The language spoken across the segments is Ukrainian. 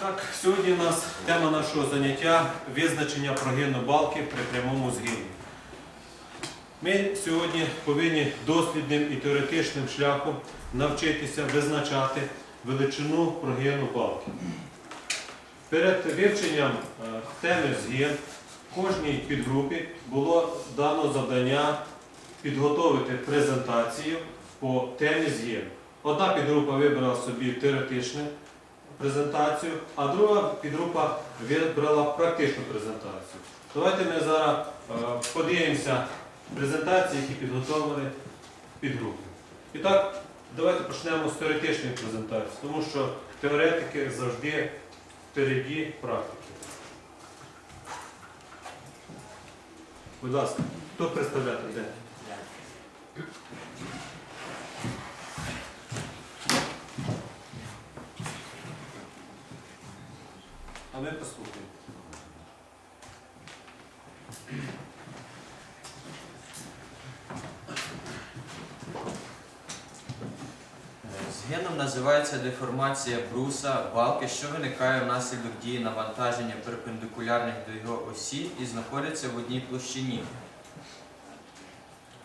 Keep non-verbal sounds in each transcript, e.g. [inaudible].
Так, сьогодні у нас тема нашого заняття визначення прогину балки при прямому згині. Ми сьогодні повинні дослідним і теоретичним шляхом навчитися визначати величину прогину балки. Перед вивченням е, теми згин кожній підгрупі було дано завдання підготовити презентацію по темі згин. Одна підгрупа вибрала собі теоретичне презентацію, а друга підгрупа вибрала практичну презентацію. Давайте ми зараз е, подивимося презентації, які підготовили підгрупи. І так, давайте почнемо з теоретичної презентації, тому що теоретики завжди впереді практики. Будь ласка, хто представляти де? А ми послухаємо. Згином називається деформація бруса балки, що виникає внаслідок дії навантаження перпендикулярних до його осі і знаходиться в одній площині.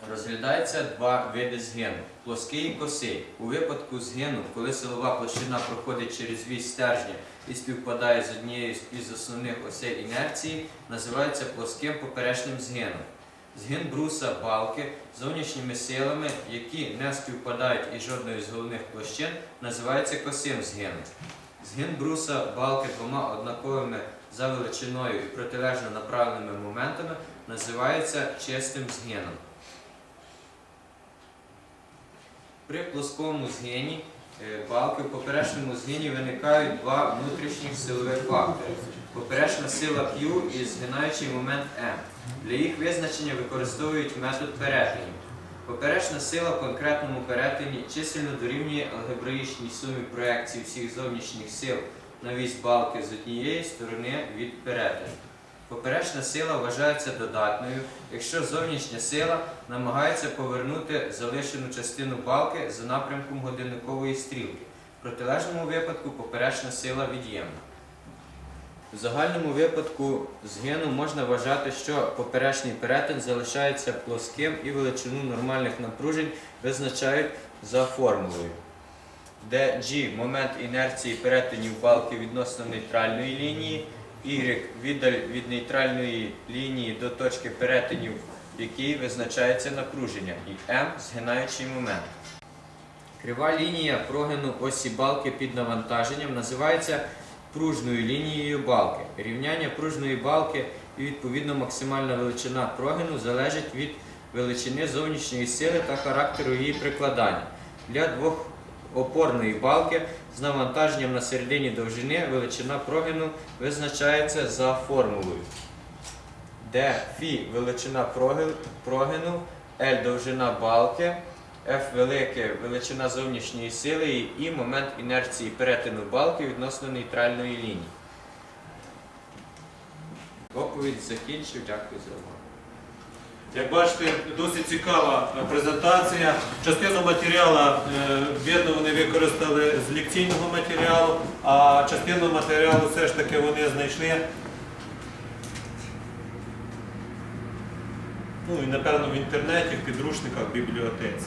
Розглядається два види згину плоский і косий. У випадку згину, коли силова площина проходить через вісь стержня і співпадає з однією із основних осей інерції, називається плоским поперечним згином. Згин бруса балки зовнішніми силами, які не співпадають із жодною з головних площин, називається косим згином. Згин бруса балки двома однаковими за величиною і протилежно направленими моментами називається чистим згином. При плоскому згині е, балки в поперечному згині виникають два внутрішніх силових фактори. Поперечна сила Q і згинаючий момент M. Для їх визначення використовують метод перетинів. Поперечна сила в конкретному перетині чисельно дорівнює алгебраїчній сумі проекцій всіх зовнішніх сил на вісь балки з однієї сторони від перетину. Поперечна сила вважається додатною, якщо зовнішня сила намагається повернути залишену частину балки за напрямком годинникової стрілки. В протилежному випадку поперечна сила від'ємна. В загальному випадку згину можна вважати, що поперечний перетин залишається плоским і величину нормальних напружень визначають за формулою, де G – момент інерції перетинів балки відносно нейтральної лінії, Y – віддаль від нейтральної лінії до точки перетинів, в якій визначається напруження, і M – згинаючий момент. Крива лінія прогину осі балки під навантаженням називається пружною лінією балки. Рівняння пружної балки і відповідно максимальна величина прогину залежить від величини зовнішньої сили та характеру її прикладання. Для двохопорної балки з навантаженням на середині довжини величина прогину визначається за формулою, де фі величина прогину, L довжина балки. F велике величина зовнішньої сили і момент інерції перетину балки відносно нейтральної лінії. Доповідь закінчив. Дякую за увагу. Як бачите, досить цікава е, презентація. Частину матеріалу е, видно, вони використали з лекційного матеріалу, а частину матеріалу все ж таки вони знайшли. Ну і напевно в інтернеті, в підручниках, в бібліотеці.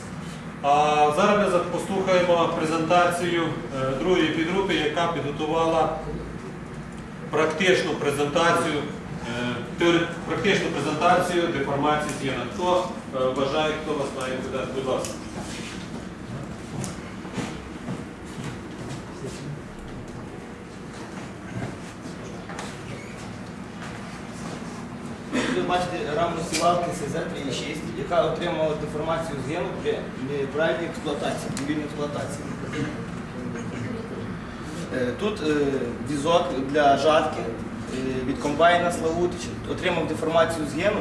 А зараз ми послухаємо презентацію е, другої підгрупи, яка підготувала практичну презентацію, е, практичну презентацію деформації згина. Хто вважає, бажає, хто вас має будь ласка. Ви бачите раму сівалки СЗ-36, яка отримала деформацію згину при неправильній експлуатації, невільній експлуатації. Е, Тут е, візок для жатки е, від комбайна Славутич отримав деформацію згину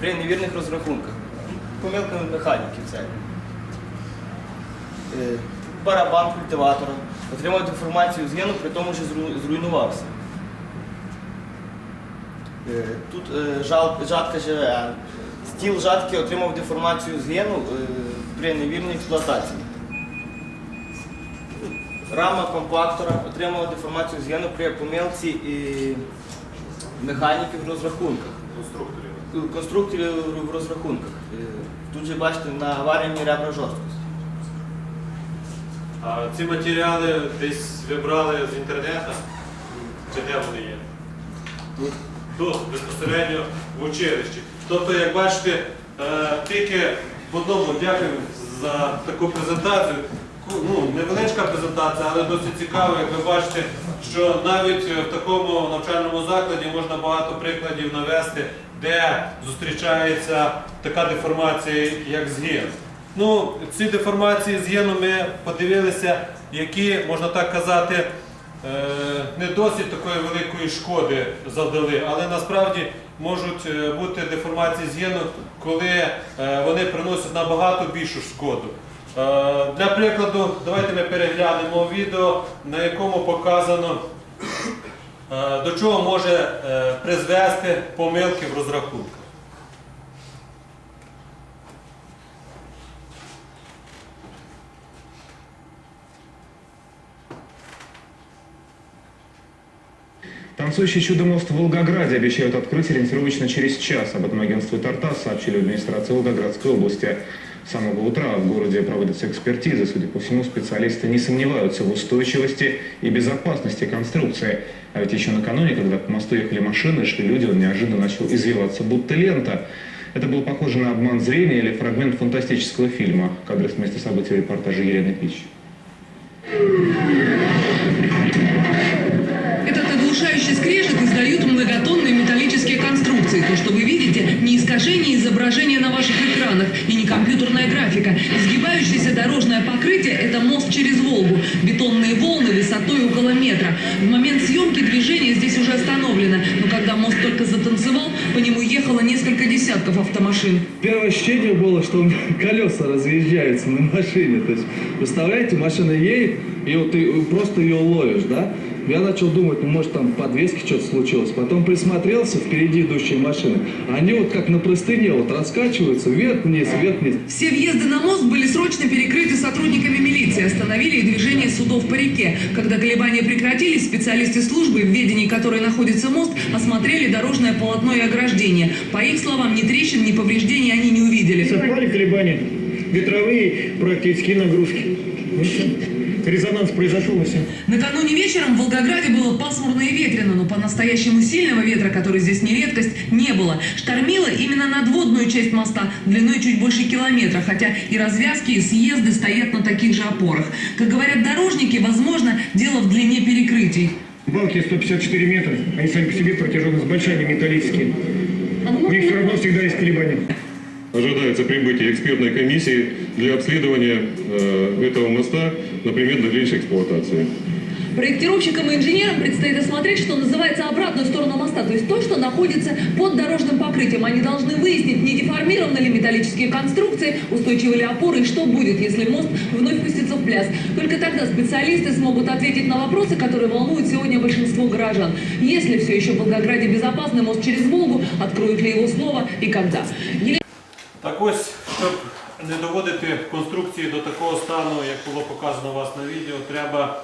при невірних розрахунках. Помилка механіків це. Барабан культиватора отримав деформацію згину, при тому, що зруйнувався. Е, Тут е, жатка ЖВН. Стіл жатки отримав деформацію згину е, при невірній експлуатації. рама компактора отримала деформацію згину при помилці і механіків в розрахунках. Конструкторів. Конструкторів в розрахунках. Тут же бачите на аварійні ребра жорсткості. А ці матеріали десь ви брали з інтернету? Чи де вони є? Тут Тут безпосередньо в училищі. Тобто, як бачите, е, тільки в одному дякую за таку презентацію. Ну, невеличка презентація, але досить цікава, як ви бачите, що навіть в такому навчальному закладі можна багато прикладів навести, де зустрічається така деформація, як згин. Ну, ці деформації згину ми подивилися, які, можна так казати, не досить такої великої шкоди завдали, але насправді можуть е, бути деформації згину, коли е, вони приносять набагато більшу шкоду. Е, Для прикладу, давайте ми переглянемо відео, на якому показано, е, до чого може е, призвести помилки в розрахунках. Танцующий чудо-мост в Волгограде обещают открыть ориентировочно через час. Об этом агентству Тартас сообщили в администрации Волгоградской области. С самого утра в городе проводятся экспертизы. Судя по всему, специалисты не сомневаются в устойчивости и безопасности конструкции. А ведь еще накануне, когда по мосту ехали машины, шли люди, он неожиданно начал извиваться, будто лента. Это было похоже на обман зрения или фрагмент фантастического фильма. Кадры с места событий репортажа Елены Пич. Оглушающий скрежет издают многотонные металлические конструкции. То, что вы видите, не искажение изображения на ваших экранах и не компьютерная графика. Изгибающееся дорожное покрытие – это мост через Волгу. Бетонные волны высотой около метра. В момент съемки движение здесь уже остановлено. Но когда мост только затанцевал, по нему ехало несколько десятков автомашин. Первое ощущение было, что колеса разъезжаются на машине. То есть, представляете, машина едет, и вот ты просто ее ловишь, да? Я начал думать, ну может там в подвеске что-то случилось. Потом присмотрелся, впереди идущие машины. Они вот как на простыне вот раскачиваются вверх-вниз, вверх-вниз. Все въезды на мост были срочно перекрыты сотрудниками милиции, остановили и движение судов по реке. Когда колебания прекратились, специалисты службы, в ведении которой находится мост, осмотрели дорожное полотно и ограждение. По их словам, ни трещин, ни повреждений они не увидели. Совпали колебания, ветровые, практические нагрузки. Ну [laughs] всё. Резонанс произошел и все. Накануне вечером в Волгограде было пасмурно и ветрено, но по-настоящему сильного ветра, который здесь не редкость, не было. Штормило именно надводную часть моста, длиной чуть больше километра, хотя и развязки, и съезды стоят на таких же опорах. Как говорят дорожники, возможно, дело в длине перекрытий. Балки 154 метра, они сами по себе протяженность большая, они металлические. У них все равно всегда есть колебания. Ожидается прибытие экспертной комиссии для обследования э, этого моста на предмет дальнейшей эксплуатации. Проектировщикам и инженерам предстоит осмотреть, что называется, обратную сторону моста, то есть то, что находится под дорожным покрытием. Они должны выяснить, не деформированы ли металлические конструкции, устойчивы ли опоры и что будет, если мост вновь пустится в пляс. Только тогда специалисты смогут ответить на вопросы, которые волнуют сегодня большинство горожан. Есть ли все еще в Волгограде безопасный мост через Волгу, откроют ли его снова и когда. Ось, щоб не доводити конструкції до такого стану, як було показано у вас на відео, треба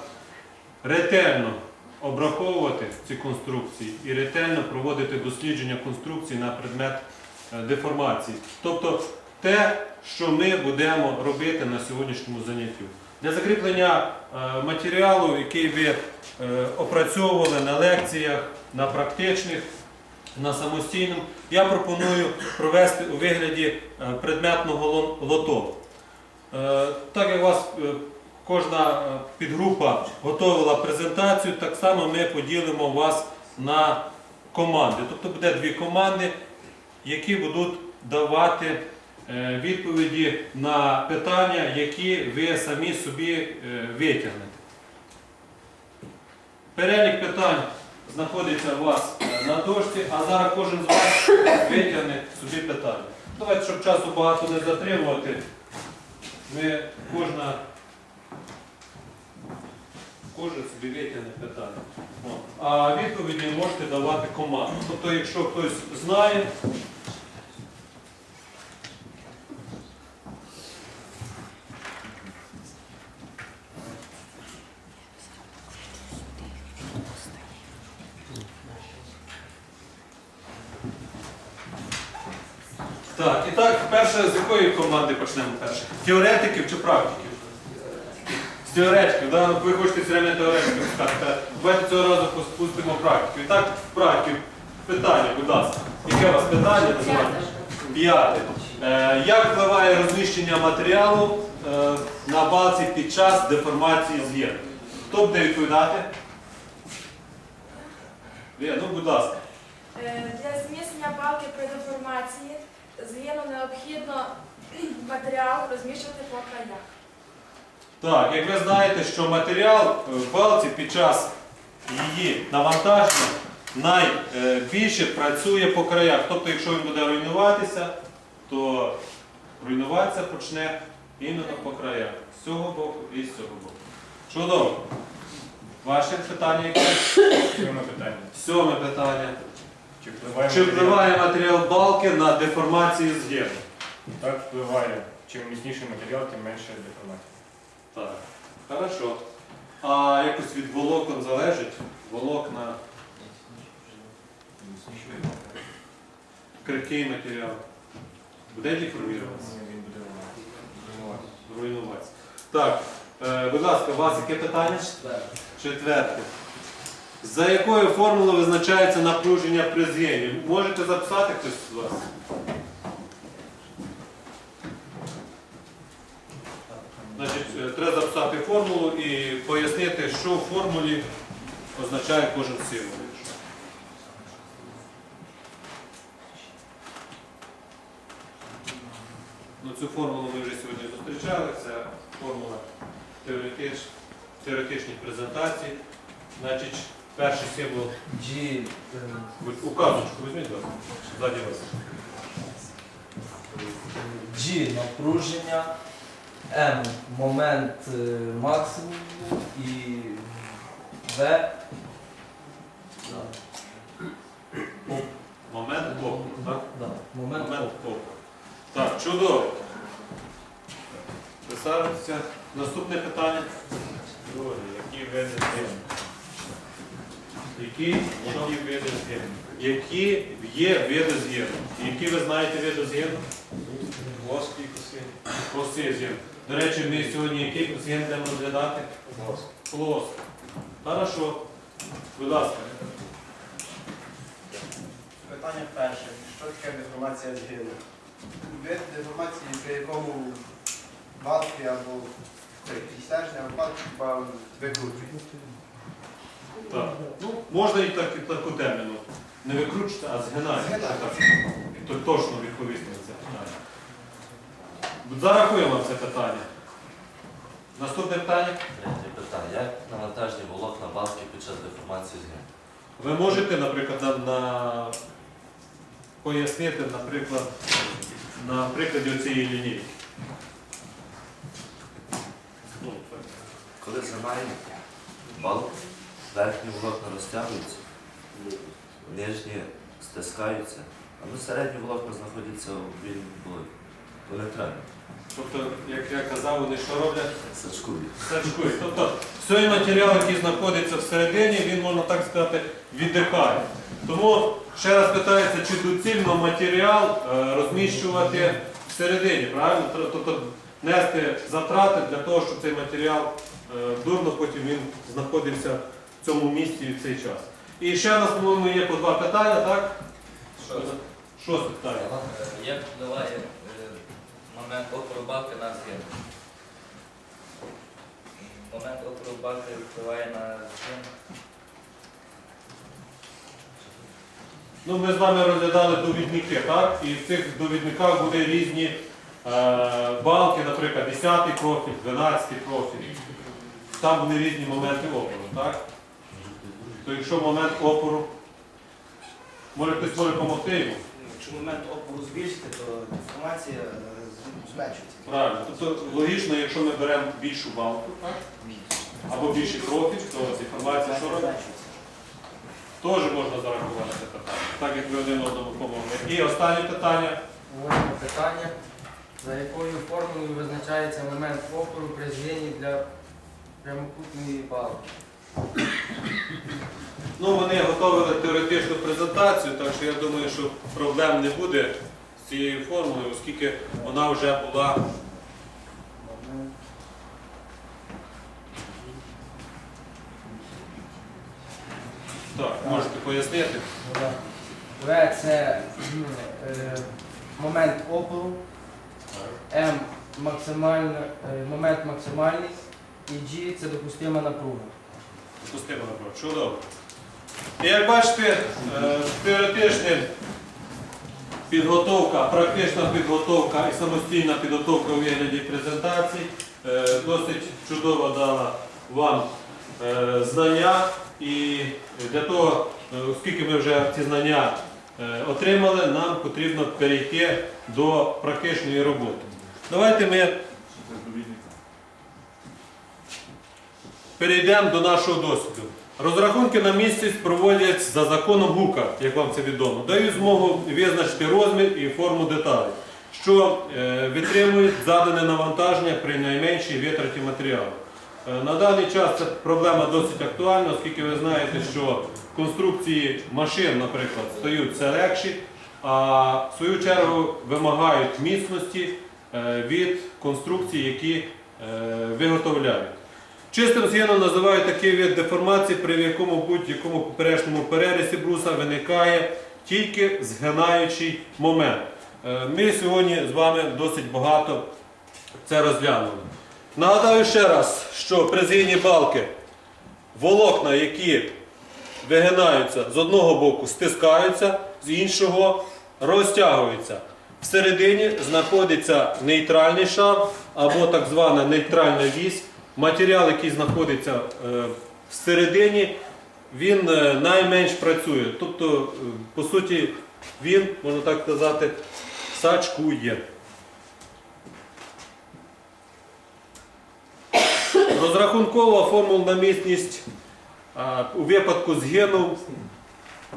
ретельно обраховувати ці конструкції і ретельно проводити дослідження конструкцій на предмет е, деформації. Тобто те, що ми будемо робити на сьогоднішньому занятті. Для закріплення е, матеріалу, який ви е, опрацьовували на лекціях, на практичних, на самостійному, я пропоную провести у вигляді е, предметного лото. Е, Так як у вас е, кожна підгрупа готувала презентацію, так само ми поділимо вас на команди. Тобто буде дві команди, які будуть давати відповіді на питання, які ви самі собі витягнете. Перелік питань знаходиться у вас е, на дошці, а зараз кожен з вас витягне собі питання. Давайте, щоб часу багато не затримувати, ми кожна, кожен собі витягне питання. А відповіді можете давати команду. Тобто, якщо хтось знає, Так, і так, перше, з якої команди почнемо перше? Теоретиків чи практиків? З теоретиків, да? Ви хочете все время теоретиків сказати. Давайте цього разу спустимо практику. І так, практиків, питання, будь ласка. Яке у вас питання? П'яте. Е, як впливає розміщення матеріалу е, на балці під час деформації з'єм? Хто буде відповідати? Лія, ну будь ласка. Е, Для зміцнення балки при деформації згину необхідно матеріал розміщувати по краях. Так, як ви знаєте, що матеріал е, в балці під час її навантаження найбільше працює по краях. Тобто, якщо він буде руйнуватися, то руйнуватися почне іменно по краях. З цього боку і з цього боку. Чудово. Ваше питання яке? Сьоме питання. Сьоме питання. Чи впливає, матеріал? впливає матеріал балки на деформацію з'єму? Так впливає. Чим міцніший матеріал, тим менше деформація. Так, хорошо. А якось від волокон залежить? Волокна, крихкий матеріал. Буде деформуватися? Він буде руйнувати. Руйнуватися. Так, е, будь ласка, у вас яке питання? Четверте. За якою формулою визначається напруження при з'ємі? Можете записати хтось з вас? Значить, е, треба записати формулу і пояснити, що в формулі означає кожен символ. Ну, цю формулу ми вже сьогодні зустрічали. Це формула теоретич, теоретичних презентацій. Значить, перший символ. G, Указочку візьміть, будь ззаді вас. G напруження, M момент е, максимуму і V Момент опору, так? да, момент опору. Так, чудово. Присаджуйтеся. Наступне питання. Друге, які види з'єм? Які, Які види з'єм? які є види з'єму? Які ви знаєте види з'єму? Плоскі коси. Коси. До речі, ми сьогодні який з'єм будемо розглядати? Плоскі. Плоско. Хорошо. Будь ласка. Питання перше. Що таке деформація згину? Вид деформації, при якому балки або стержня або балки викручують. Так. Ну, можна і так, і таку терміну. Не викручуйте, а згинаєте. Згинаєте. Так. То точно відповісти на це. Зарахуємо це питання. Наступне питання. Третє питання. Як навантажені волокна балки під час деформації згину? Ви можете, наприклад, на, на... пояснити, наприклад, на прикладі цієї лінійки. Ну. Коли згинаємо балку, верхні волокна розтягуються, нижні стискаються, а ну середні волокна знаходяться у вільному положенні. То. Тобто, як я казав, вони що роблять? Сачкують. Сачкують. Тобто, той матеріал, який знаходиться всередині, він, можна так сказати, віддихає. Тому ще раз питається, чи доцільно матеріал е, розміщувати всередині, правильно? Тобто нести затрати для того, щоб цей матеріал е, дурно потім він знаходився в цьому місці в цей час. І ще нас, по-моєму, є по два питання, так? Шосте питання. Як впливає момент опору балки на згин? Момент опору балки впливає на згин. Ну, ми з вами розглядали довідники, так? І в цих довідниках буде різні е, балки, наприклад, 10 профіль, 12 профіль. Там буде різні моменти опору, так? То якщо момент опору, може хтось може допомогти йому? Якщо момент опору збільшити, то деформація е, зменшується. Правильно. Тобто логічно, якщо ми беремо більшу балку, так? Або більший профіль, то деформація що робить? Зменшується. Теж можна зарахувати це питання, так як ви один одному помогли. І останнє питання. Восьме питання. За якою формулою визначається момент опору при згині для прямокутної балки? Ну, вони готували теоретичну презентацію, так що я думаю, що проблем не буде з цією формулою, оскільки вона вже була Так, можете пояснити? В це е, момент опору, М максимальна, е, момент максимальний і G це допустима напруга. Пустимо напроти. Чудово. І як бачите, е, підготовка, практична підготовка і самостійна підготовка у вигляді презентацій е, досить чудово дала вам е, знання. І для того, е, оскільки ми вже ці знання отримали, нам потрібно перейти до практичної роботи. Давайте ми Перейдемо до нашого досвіду. Розрахунки на місяць проводять за законом ГУКа, як вам це відомо. Дають змогу визначити розмір і форму деталей, що е, витримують задане навантаження при найменшій витраті матеріалу. Е, на даний час ця проблема досить актуальна, оскільки ви знаєте, що конструкції машин, наприклад, стають все легші, а в свою чергу вимагають міцності е, від конструкцій, які виготовляють. Чистим згином називають такий вид деформації, при якому будь-якому поперечному перерізі бруса виникає тільки згинаючий момент. Е, Ми сьогодні з вами досить багато це розглянули. Нагадаю ще раз, що при згині балки волокна, які вигинаються з одного боку, стискаються, з іншого розтягуються. Всередині знаходиться нейтральний шар або так звана нейтральна вісь. Матеріал, який знаходиться е, всередині, він е, найменш працює. Тобто, е, по суті, він, можна так сказати, сачкує. Розрахункова формулна міцність у випадку згину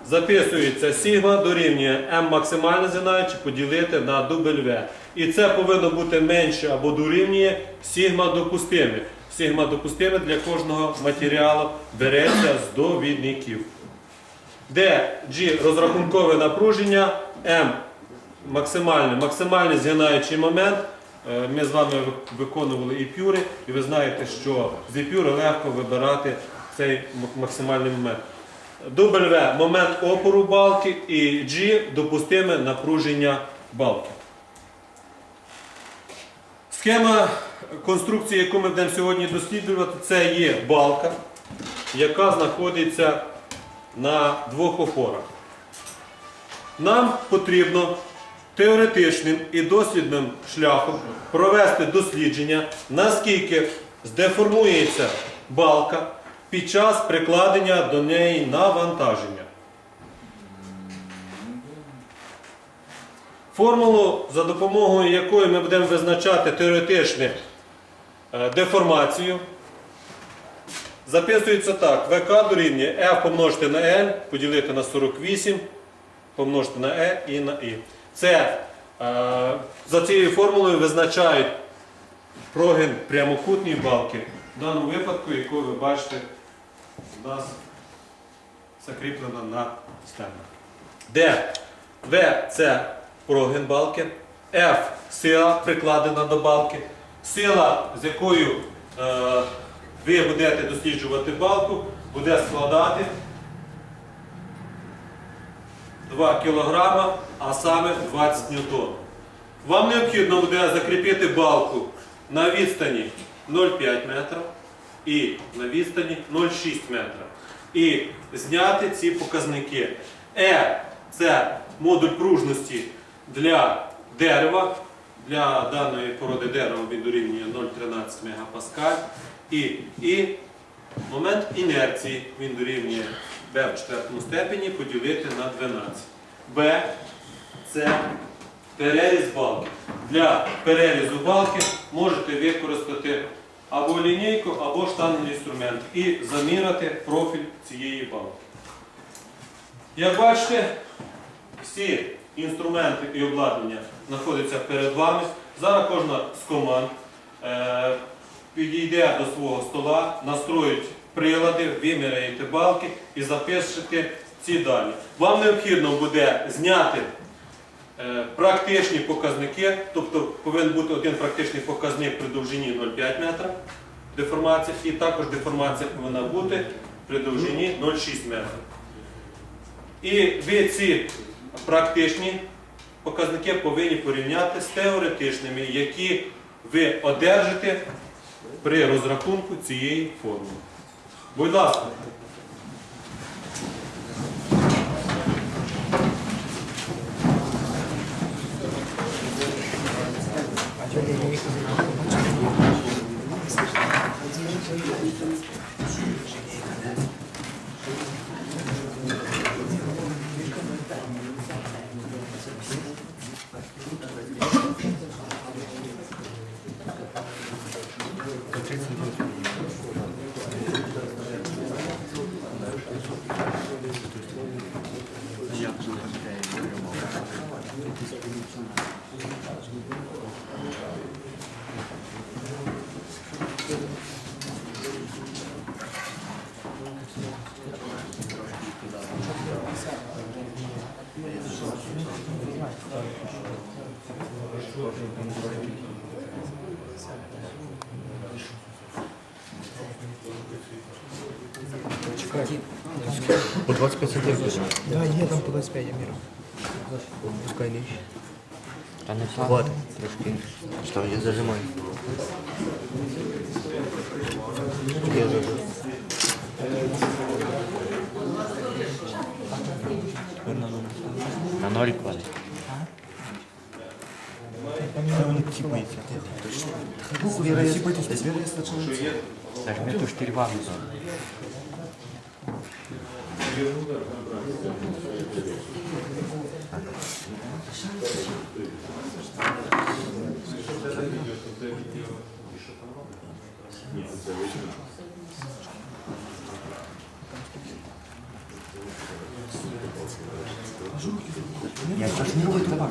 записується сігма дорівнює М максимально згинаючи поділити на W. І це повинно бути менше або дорівнює сігма допустиме. Сігма допустиме для кожного матеріалу береться з довідників. Де G розрахункове напруження, М максимальний, максимальний згинаючий момент. Е, Ми з вами виконували епюри, і ви знаєте, що з епюри легко вибирати цей максимальний момент. W – момент опору балки і G – допустиме напруження балки. Схема конструкції, яку ми будемо сьогодні досліджувати, це є балка, яка знаходиться на двох опорах. Нам потрібно теоретичним і дослідним шляхом провести дослідження, наскільки здеформується балка під час прикладення до неї навантаження. Формулу, за допомогою якої ми будемо визначати теоретичну е, деформацію, записується так. ВК дорівнює F помножити на L, поділити на 48, помножити на E і на І. Це е, за цією формулою визначають прогин прямокутній балки, в даному випадку, яку ви бачите, у нас закріплена на стенах. Де В це прогин балки, F сила прикладена до балки, сила, з якою е, ви будете досліджувати балку, буде складати 2 кг, а саме 20 ньютон. Вам необхідно буде закріпити балку на відстані 0,5 метра і на відстані 0,6 метра. І зняти ці показники. Е це модуль пружності для дерева. Для даної породи дерева він дорівнює 0,13 МПа. І, і момент інерції він дорівнює b в четвертому степені поділити на 12. Б це переріз балки. Для перерізу балки можете використати або лінійку, або штангельний інструмент і заміряти профіль цієї балки. Як бачите, всі інструменти і обладнання знаходяться перед вами. Зараз кожна з команд е, підійде до свого стола, настроїть прилади, виміряєте балки і запишете ці дані. Вам необхідно буде зняти Е, Практичні показники, тобто повинен бути один практичний показник при довжині 0,5 метра деформація, і також деформація повинна бути при довжині 0,6 метра. І ви ці практичні показники повинні порівняти з теоретичними, які ви одержите при розрахунку цієї формули. Будь ласка. По 25 сантиметрів. Да, є там по 25, я міру. Пускай нижче. Та не Хватить. Трошки. Що, я зажимаю. Я зажимаю. На ноль хватить. Он типается. Зажми ту штырьвагу. Я сейчас не роблю табак.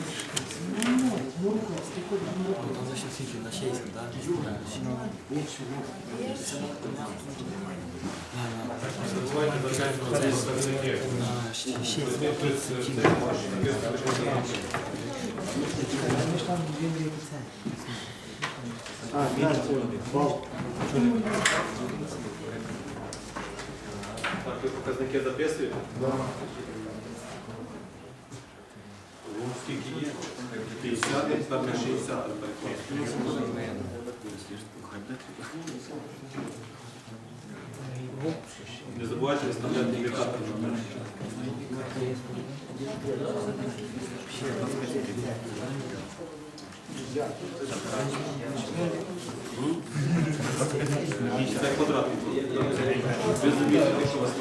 Так, ви показники записуєте? Ну, скільки є? 50, там на 60. так. Не забувайте виставляти індикатор номер. Це квадрат. Ви вас